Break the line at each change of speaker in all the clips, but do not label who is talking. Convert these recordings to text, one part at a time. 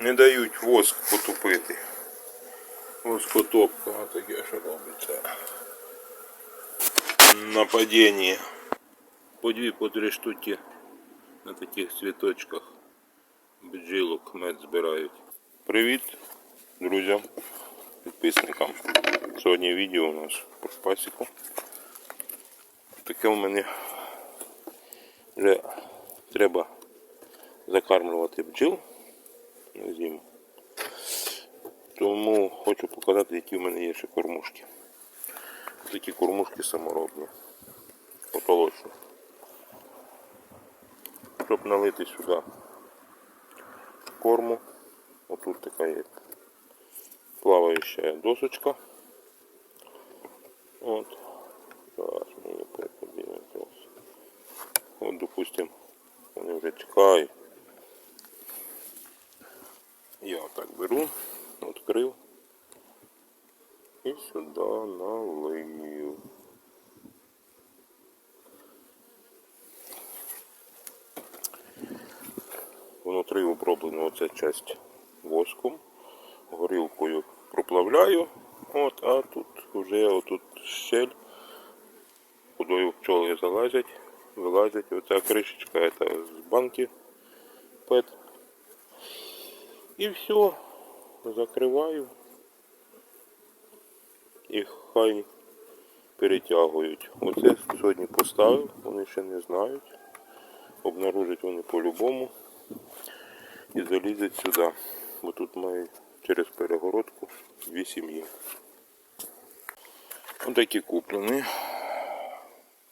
Не дають воск потупити. Воскотопка таке що робиться. Нападіння. По дві, по три штуки на таких цвіточках бджілок мед збирають. Привіт, друзям, підписникам. Сьогодні відео у нас про пасіку. Таке у мене вже треба закармлювати бджіл на зиму. Тому хочу показати, які в мене є ще кормушки. Такі кормушки саморобні, потолочні. Щоб налити сюди корму, отут така є плаваюча досочка. От. Зараз ми її подивимося. От, допустим, вони вже чекають. Я отак беру, відкрив і сюди налив. Внутрі оброблено оця часть воском, горілкою проплавляю, от, а тут вже отут щель, кудою пчоли залазять, вилазять. Оця кришечка це з банки ПЕТ. І все, закриваю. І хай перетягують. Оце сьогодні поставив, вони ще не знають. Обнаружать вони по-любому і залізуть сюди. Бо тут має через перегородку дві сім'ї. Ось такі куплені.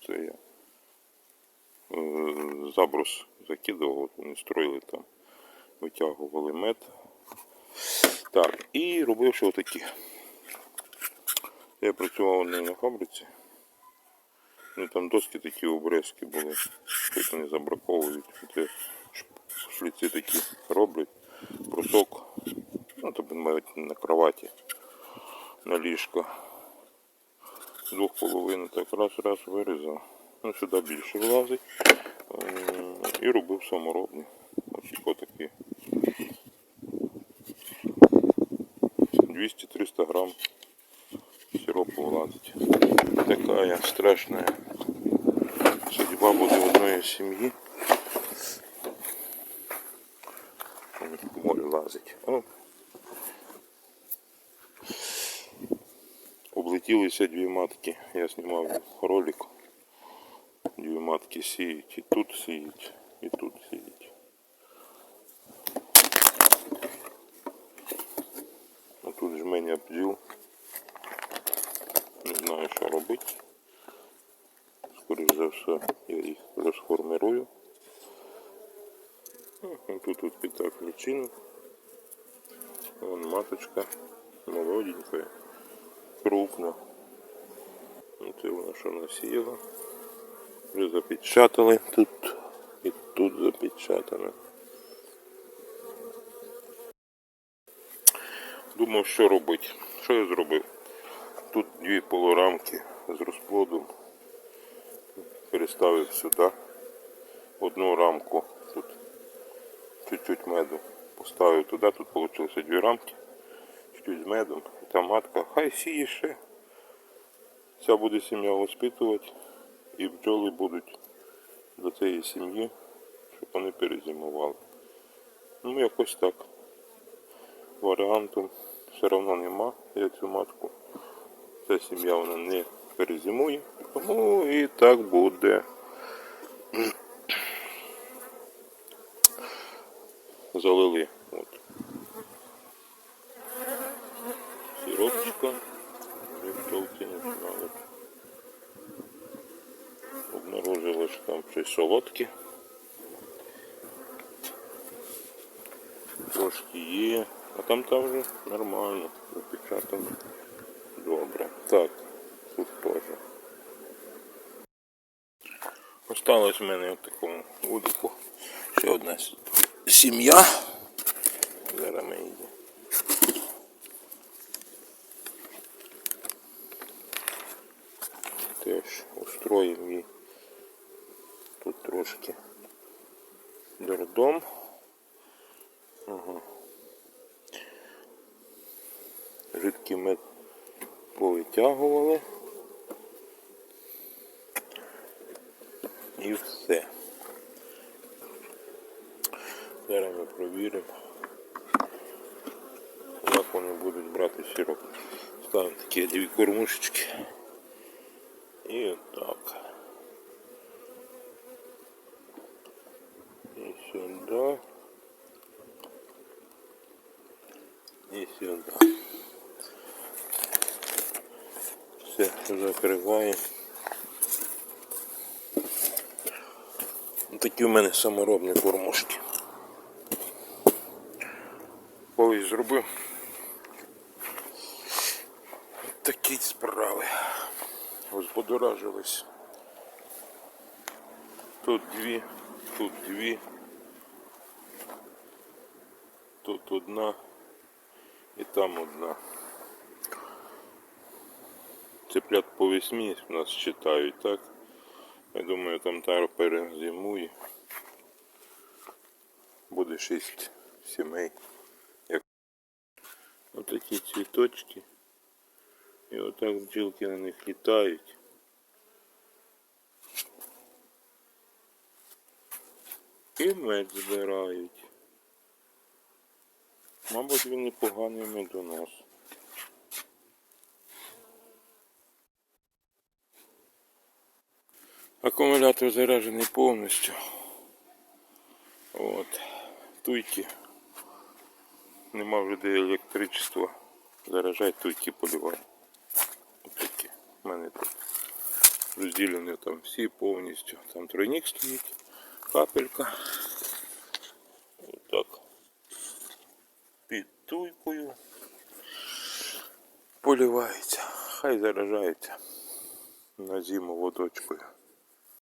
Це я е, заброс закидував, от вони строїли там, витягували мед. Так, і робив ще отакі. Я працював не на фабриці. Ну там доски такі обрезки були, щось вони забраковують. Шліці такі роблять, брусок, ну тобто мають на кроваті, на ліжко. З двох половин так раз раз вирізав. Ну сюди більше влазить. Е, І робив саморобний. Ось отакі. 200-300 грамм сиропу влазить. Такая страшная судьба буде одної сім'ї. Море лазить. О. Облетілися дві матки. Я знімав ролик. Дві матки сіють. І тут сіють, і тут сіють. А тут жменя бджіл. Робити. Скоріше за все, я їх розформирую. Тут вот пятак личинок. Вон маточка. Молоденькая. Крупна. Це вона що насіяла. Вже запечатали тут і тут запечатано. Думав, що робити. Що я зробив? Тут дві полурамки з розплодом. Переставив сюди одну рамку тут чуть-чуть меду поставив туди, тут вийшло дві рамки, чуть-чуть з медом, і там матка, хай сіє ще. Ця буде сім'я воспитувати і бджоли будуть до цієї сім'ї, щоб вони перезимували. Ну якось так. Варіанту все одно нема, я цю матку. Ця сім'я вона не перезимує, тому і так буде. залили. От. Сиропчика. Пчелки не знали. Обнаружили, що там щось солодке. Трошки є. А там там вже нормально. Запечатано. Добре. Так, тут теж. Осталось в мене в такому удику ще одна сім'я. Зараз ми її. Теж устроїмо її тут трошки дурдом. Ага. жидкий мед повитягували. І все. Зараз ми провіримо, як вони будуть брати сироп. Ставимо такі дві кормушечки. І отак. І сюди. І сюди. Все, закриваємо. Такі у мене саморобні кормушки. Колись зробив. Такі справи. Розбодоражились. Тут дві, тут дві. Тут одна і там одна. Цеплят по весьмі у нас читають, так? Я думаю, там тар перезимує. Буде шість сімей. Отакі цвіточки. І отак бджілки на них літають. І мед збирають. Мабуть, він непоганий медонос. Акумулятор заряджений повністю. От. Туйки. Нема вже де електричества. Заряджай туйки поливай. Ось такі. У мене тут розділені там всі повністю. Там тройник стоїть, капелька. Отак. Під туйкою. Поливається. Хай заражається на зиму водочкою.